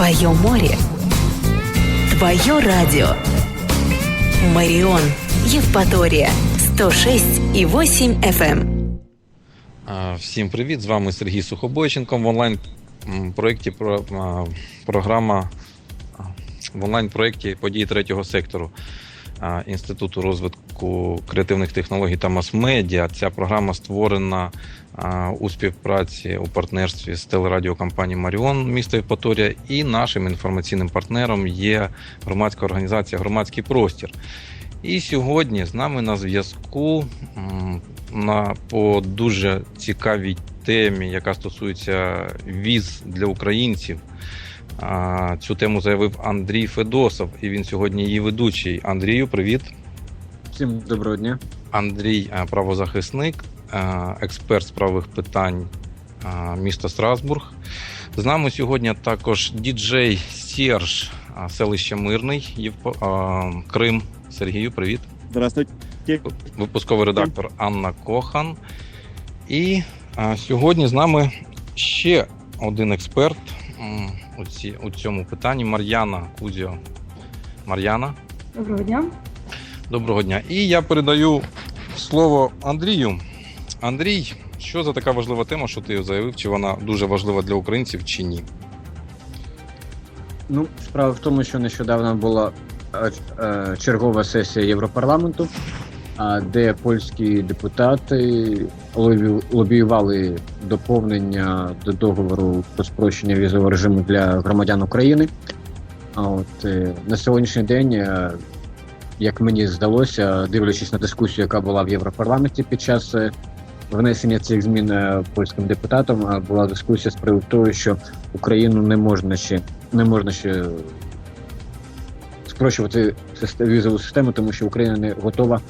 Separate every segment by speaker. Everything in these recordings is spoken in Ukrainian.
Speaker 1: Твое море. Твое радио. Марион. Евпатория. 106 и 8 FM.
Speaker 2: Всім привіт! З вами Сергій Сухобойченко в онлайн проєкті про програма в онлайн проєкті події третього сектору Інституту розвитку креативних технологій та мас-медіа. Ця програма створена у співпраці у партнерстві з телерадіокомпанією Маріон міста Євпаторія і нашим інформаційним партнером є громадська організація Громадський простір. І сьогодні з нами на зв'язку на по дуже цікавій темі, яка стосується віз для українців. Цю тему заявив Андрій Федосов, і він сьогодні її ведучий. Андрію, привіт.
Speaker 3: Всім доброго дня.
Speaker 2: Андрій правозахисник, експерт з правових питань міста Страсбург. З нами сьогодні також діджей Серж, селище Мирний, Євпо- Крим. Сергію, привіт.
Speaker 4: Здравствуйте.
Speaker 2: випусковий редактор Анна Кохан. І сьогодні з нами ще один експерт у, ці, у цьому питанні Мар'яна Кузіо. Мар'яна,
Speaker 5: Доброго дня.
Speaker 2: доброго дня. І я передаю слово Андрію. Андрій, що за така важлива тема, що ти заявив, чи вона дуже важлива для українців, чи ні?
Speaker 3: Ну, справа в тому, що нещодавно була е, е, чергова сесія Європарламенту, де польські депутати лобіювали доповнення до договору про спрощення візового режиму для громадян України. А от е, на сьогоднішній день, е, як мені здалося, дивлячись на дискусію, яка була в Європарламенті під час е, внесення цих змін польським депутатом, була дискусія з приводу того, що Україну не можна ще не можна ще спрощувати візову систему, тому що Україна не готова.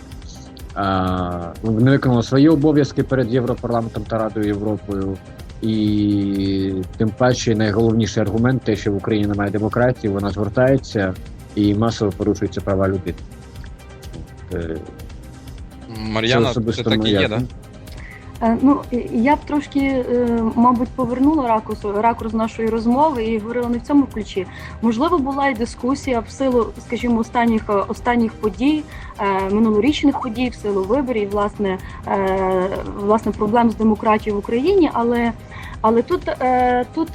Speaker 3: Не виконала свої обов'язки перед Європарламентом та Радою Європою. І тим паче найголовніший аргумент те, що в Україні немає демократії, вона звертається і масово порушуються права людини. Е,
Speaker 2: Мар'яна, це,
Speaker 3: це
Speaker 2: так і є, так?
Speaker 3: думка.
Speaker 5: Е, Ну я б трошки, е, мабуть, повернула ракурс, ракурс нашої розмови і говорила не в цьому ключі. Можливо, була і дискусія в силу, скажімо, останніх е, останніх подій, минулорічних подій, в силу виборів, власне, власне, проблем з демократією в Україні. Але але тут, тут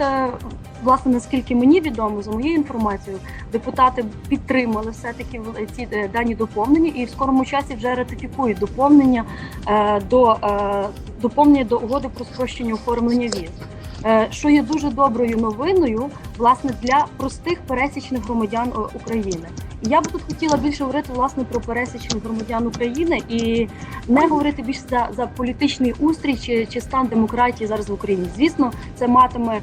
Speaker 5: власне, наскільки мені відомо, за моєю інформацією, депутати підтримали все-таки в- ці е, дані доповнення і в скорому часі вже ратифікують доповнення е, до е, доповнення до угоди про спрощення оформлення віз. Е, Що є дуже доброю новиною, власне, для простих пересічних громадян е, України. І я б тут хотіла більше говорити власне про пересічних громадян України і не говорити більше за, за політичний устрій чи, чи стан демократії зараз в Україні. Звісно, це матиме е,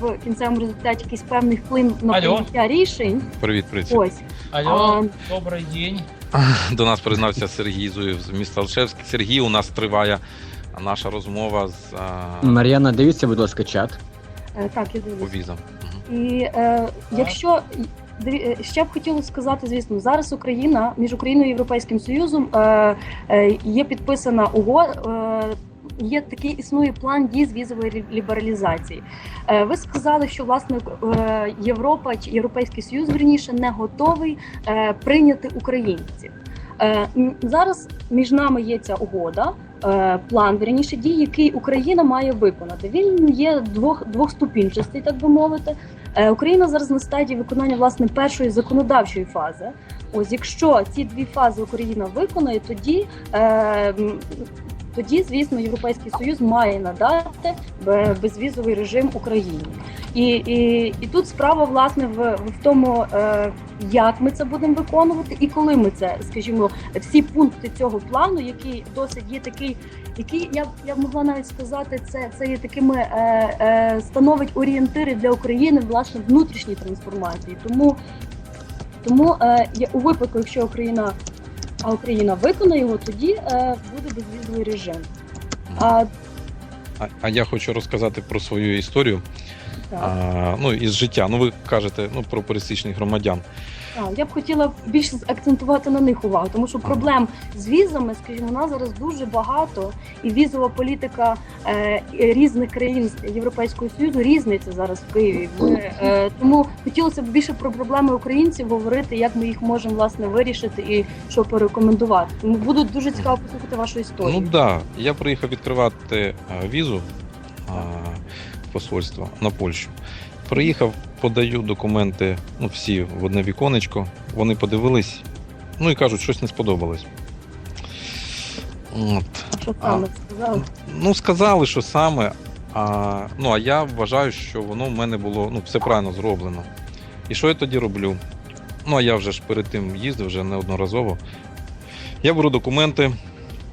Speaker 5: в кінцевому результаті якийсь певний вплив на
Speaker 6: Алло.
Speaker 5: прийняття рішень.
Speaker 2: Привіт, привіт.
Speaker 5: Ось
Speaker 6: Алло,
Speaker 5: А,
Speaker 6: добрий день.
Speaker 2: До нас признався Сергій Зуєв з міста Алшевськ. Сергій, у нас триває наша розмова з а,
Speaker 3: Мар'яна, дивіться, будь ласка, чат.
Speaker 5: е, так я дивлюсь.
Speaker 2: візам.
Speaker 5: І е, якщо е, ще б хотіла сказати, звісно, зараз Україна між Україною і Європейським Союзом е, е, є підписана угода. Е, Є такий існує план дій з візової лібералізації. Е, Ви сказали, що власне е, Європа чи Європейський Союз верніше не готовий е, прийняти українців. Е, Зараз між нами є ця угода, план вірніше дій, який Україна має виконати. Він є двох двохступінчастий, так би мовити. Е, Україна зараз на стадії виконання власне першої законодавчої фази. Ось якщо ці дві фази Україна виконає, тоді. Е, тоді, звісно, Європейський Союз має надати безвізовий режим Україні, і, і, і тут справа власне в, в тому, е, як ми це будемо виконувати, і коли ми це, скажімо, всі пункти цього плану, який досить є такий, який я я могла навіть сказати, це, це є такими е, е, становить орієнтири для України власне внутрішній трансформації. Тому, тому е, у випадку, якщо Україна а Україна виконає його, тоді е, буде безвізовий режим. А
Speaker 2: А, а я хочу розказати про свою історію. А, ну, із життя. Ну, ви кажете ну, про пересічних громадян.
Speaker 5: Так, я б хотіла більше акцентувати на них увагу, тому що проблем з візами, скажімо, у нас зараз дуже багато, і візова політика е, різних країн Європейського союзу різниця зараз в Києві. Ми, е, тому хотілося б більше про проблеми українців говорити, як ми їх можемо власне вирішити і що порекомендувати. Тому буду дуже цікаво послухати вашу історію.
Speaker 2: Ну так, да. я приїхав відкривати а, візу а, в посольство на Польщу. Приїхав, подаю документи, ну, всі в одне віконечко. Вони подивились, ну і кажуть, щось не сподобалось. От.
Speaker 5: що саме сказали?
Speaker 2: Ну, сказали, що саме. А, ну, а я вважаю, що воно в мене було ну, все правильно зроблено. І що я тоді роблю? Ну, а я вже ж перед тим їздив вже неодноразово. Я беру документи.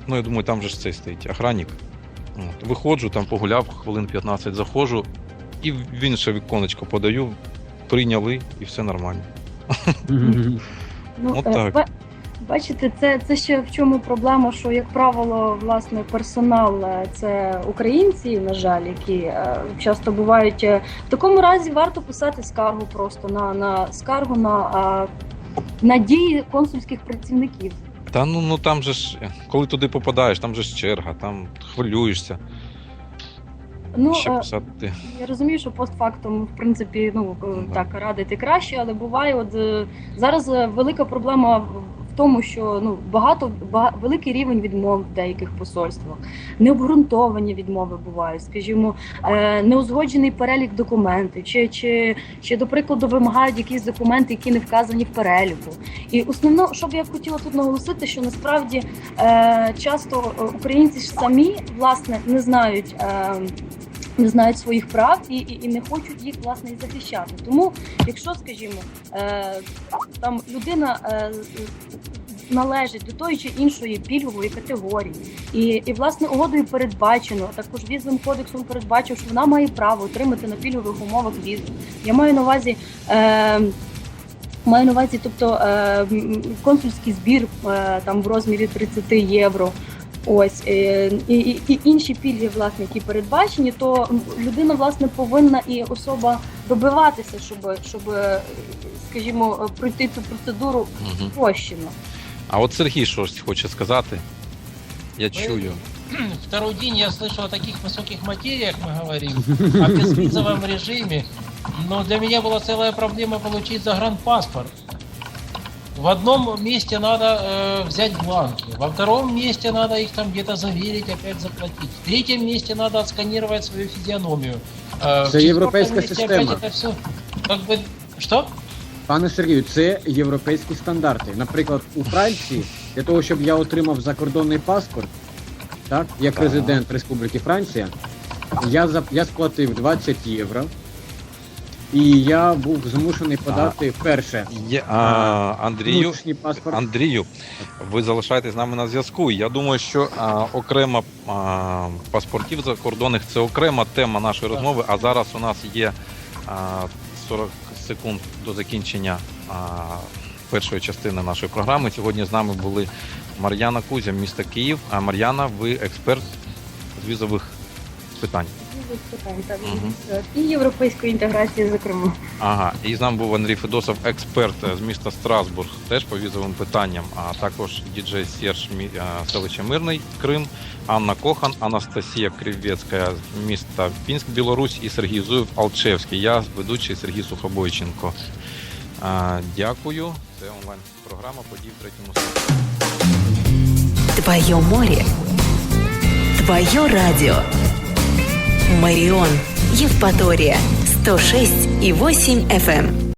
Speaker 2: Ну, я думаю, там же ж цей стоїть охранник. От, виходжу, там погуляв хвилин 15, заходжу і в інше віконечко подаю, прийняли і все нормально.
Speaker 5: Ну,
Speaker 2: От
Speaker 5: е,
Speaker 2: так.
Speaker 5: Бачите, це, це ще в чому проблема, що, як правило, власне, персонал е, це українці, на жаль, які е, часто бувають. е, В такому разі варто писати скаргу просто на, на скаргу на, на дії консульських працівників.
Speaker 2: Та ну, ну там же ж, коли туди попадаєш, там же ж черга, там хвилюєшся.
Speaker 5: Ну,
Speaker 2: Ще
Speaker 5: е,
Speaker 2: писати.
Speaker 5: Я розумію, що постфактум, в принципі, ну е, так радити краще, але буває, от е, зараз е, велика проблема тому, що ну багато бага, великий рівень відмов в деяких посольствах, необґрунтовані відмови бувають, скажімо, е, неузгоджений перелік документів, чи, чи, чи до прикладу вимагають якісь документи, які не вказані в переліку. І основно, що б я хотіла тут наголосити, що насправді е, часто е, українці ж самі власне не знають. Е, не знають своїх прав і, і, і не хочуть їх власне і захищати. Тому, якщо, скажімо, е, там людина е, належить до тої чи іншої пільгової категорії, і, і власне угодою передбачено, а також візовим кодексом передбачив, що вона має право отримати на пільгових умовах візу. Я маю на увазі. Е, Маю на увазі, тобто е, консульський збір е, там в розмірі 30 євро. Ось е, і, і, і інші пільги, власне, які передбачені, то людина власне повинна і особа добиватися, щоб, щоб е, скажімо, е, пройти цю процедуру
Speaker 2: Мгм.
Speaker 5: спрощено.
Speaker 2: А от Сергій щось хоче сказати. Я чую.
Speaker 4: Второй день я слышу о таких высоких материях, мы говорим, о безвизовом режиме. Но для меня была целая проблема получить загранпаспорт. В одном месте надо э, взять бланки, во втором месте надо их там где-то заверить, опять заплатить. В третьем месте надо отсканировать свою физиономию. Э, в
Speaker 3: Це європейська
Speaker 4: четвертом месте
Speaker 3: система.
Speaker 4: опять это все. Как бы, что?
Speaker 3: Пане Сергію, це європейські стандарти. Наприклад, у Франції для того, щоб я отримав закордонний паспорт, так, як
Speaker 2: Так.
Speaker 3: резидент Республіки Франція, я за я сплатив 20 євро, і я був змушений подати перше
Speaker 2: Є, а, Андрію,
Speaker 3: внутрішній паспорт.
Speaker 2: Андрію, ви залишаєтесь з нами на зв'язку. Я думаю, що а, окрема а, паспортів закордонних це окрема тема нашої розмови. А зараз у нас є а, 40 секунд до закінчення а, першої частини нашої програми. Сьогодні з нами були Мар'яна Кузя, місто Київ. А Мар'яна, ви експерт з візових питань.
Speaker 5: Візових питань, так,
Speaker 2: Мгм.
Speaker 5: і європейської інтеграції, зокрема.
Speaker 2: Ага, і з нами був Андрій Федосов, експерт з міста Страсбург, теж по візовим питанням, а також діджей Серж Мі- а, селище Мирний Крим, Анна Кохан, Анастасія Кривецька з міста Пінськ, Білорусь і Сергій Зуєв Алчевський. Я ведучий Сергій Сухобойченко. А, Дякую. Це онлайн-програма подій в третьому секторі.
Speaker 1: Твое море. Твое радио. Марион. Евпатория. 106 и 8 FM.